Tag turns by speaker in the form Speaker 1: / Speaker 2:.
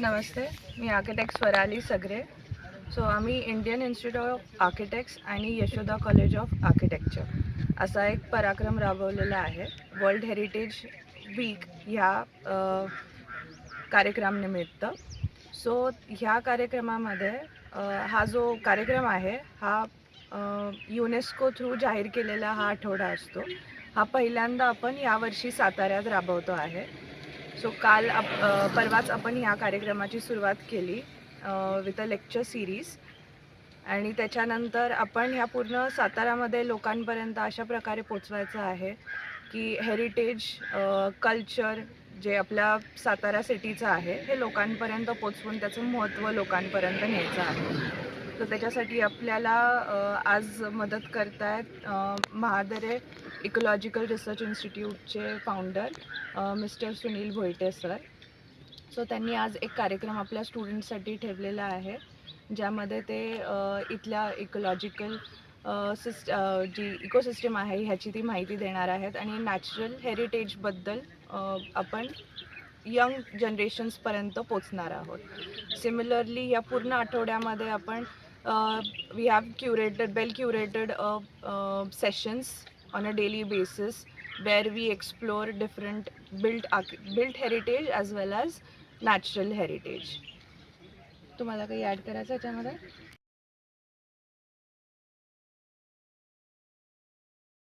Speaker 1: नमस्ते मी architect Swarali Sagare. So आम्ही Indian institute of architects आणि यशोदा कॉलेज ऑफ आर्किटेक्चर असा एक पराक्रम राबवलेला आहे. वर्ल्ड हेरिटेज वीक ह्या कार्यक्रमानिमित्त सो ह्या कार्यक्रमामध्ये हा जो कार्यक्रम आहे हा युनेस्को थ्रू जाहीर केलेला हा आठवडा असतो. हा पहिल्यांदा आपण यावर्षी साताऱ्यात राबवतो आहे. सो काल आप परवाच आपण ह्या कार्यक्रमाची सुरुवात केली विथ अ लेक्चर सिरीज आणि त्याच्यानंतर आपण ह्या पूर्ण सातारामध्ये लोकांपर्यंत अशा प्रकारे पोचवायचं आहे की हेरिटेज कल्चर जे आपल्या सातारा सिटीचं आहे हे लोकांपर्यंत पोचवून त्याचं महत्त्व लोकांपर्यंत न्यायचं आहे. तर त्याच्यासाठी आपल्याला आज मदत करतायत आहेत Mahadare ecological research इन्स्टिट्यूटचे founder mister Sunil Bhoite sir. So त्यांनी आज एक कार्यक्रम आपल्या स्टुडंटसाठी ठेवलेला आहे ज्यामध्ये ते इथल्या इकोलॉजिकल सिस्ट जी इकोसिस्टम आहे ह्याची ती माहिती देणार आहेत आणि नॅचरल हेरिटेजबद्दल आपण यंग जनरेशन्सपर्यंत पोचणार आहोत. सिमिलरली या पूर्ण आठवड्यामध्ये आपण we have curated well curated sessions on a daily basis where we explore different built built heritage as well as natural heritage तुम्हाला काही ॲड करायचं याच्यामध्ये